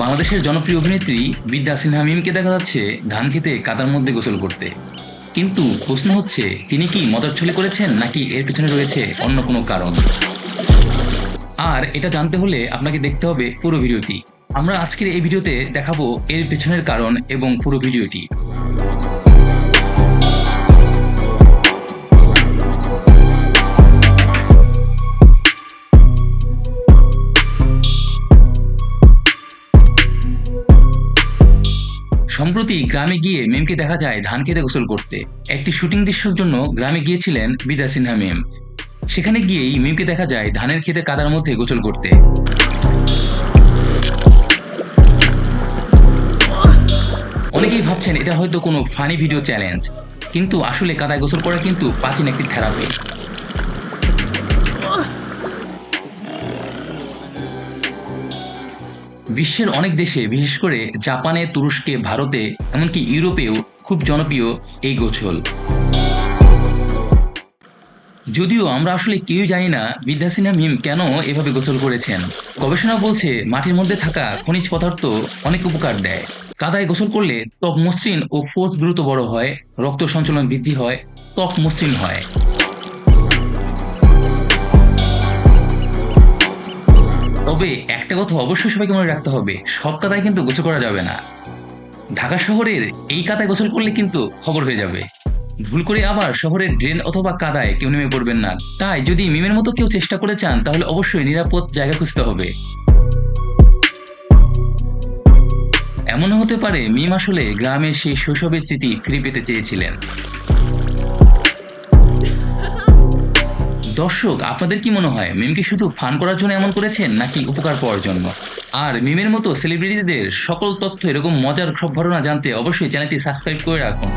বাংলাদেশের জনপ্রিয় অভিনেত্রী বিদ্যা সিনহা মিমকে দেখা যাচ্ছে ধান খেতে কাদার মধ্যে গোসল করতে। কিন্তু প্রশ্ন হচ্ছে, তিনি কি মজার ছলে করেছেন নাকি এর পেছনে রয়েছে অন্য কোনো কারণ? আর এটা জানতে হলে আপনাকে দেখতে হবে পুরো ভিডিওটি। আমরা আজকের এই ভিডিওতে দেখাবো এর পেছনের কারণ এবং পুরো ভিডিওটি। সম্প্রতি গ্রামে গিয়ে মেমকে দেখা যায় ধান খেতে গোসল করতে। একটি শুটিং দৃশ্যের জন্য গ্রামে গিয়েছিলেন বিদ্যা সিনহা মেম। সেখানে গিয়েই মিমকে দেখা যায় ধানের খেতে কাদার মধ্যে গোসল করতে। অনেকেই ভাবছেন এটা হয়তো কোনো ফানি ভিডিও চ্যালেঞ্জ, কিন্তু আসলে কাদায় গোসল করা কিন্তু প্রাচীন একটি থেরাপি। বিশ্বের অনেক দেশে, বিশেষ করে জাপানে, তুরস্কে, ভারতে, এমনকি ইউরোপেও খুব জনপ্রিয় এই গোছল। যদিও আমরা আসলে কেউ জানি না বিদ্যাসিনা মিম কেন এভাবে গোসল করেছেন। গবেষণা বলছে মাটির মধ্যে থাকা খনিজ পদার্থ অনেক উপকার দেয়। কাদায় গোসল করলে ত্বক মসৃণ ও কোষ দ্রুত বড় হয়, রক্ত সঞ্চালন বৃদ্ধি হয়, ত্বক মসৃণ হয়। তবে একটা কথা অবশ্যই সবাইকে মনে রাখতে হবে, সব কাদায় কিন্তু গোসল করা যাবে না। ঢাকা শহরের এই কাদায় গোসল করলে কিন্তু খবর হয়ে যাবে। ভুল করে আবার শহরের ড্রেন অথবা কাদায় কেউ নেমে পড়বেন না। তাই যদি মিমের মতো কেউ চেষ্টা করে চান, তাহলে অবশ্যই নিরাপদ জায়গা খুঁজতে হবে। এমনও হতে পারে মিম আসলে গ্রামের সেই শৈশবের স্মৃতি ফিরে পেতে চেয়েছিলেন। দর্শক, আপনাদের কি মনে হয়? মিমকে শুধু ফান করার জন্য এমন করেছেন, নাকি উপকার পাওয়ার জন্য? আর মিমের মতো সেলিব্রিটিদের সকল তথ্য এরকম মজার সব ঘটনা জানতে অবশ্যই চ্যানেলটি সাবস্ক্রাইব করে রাখুন।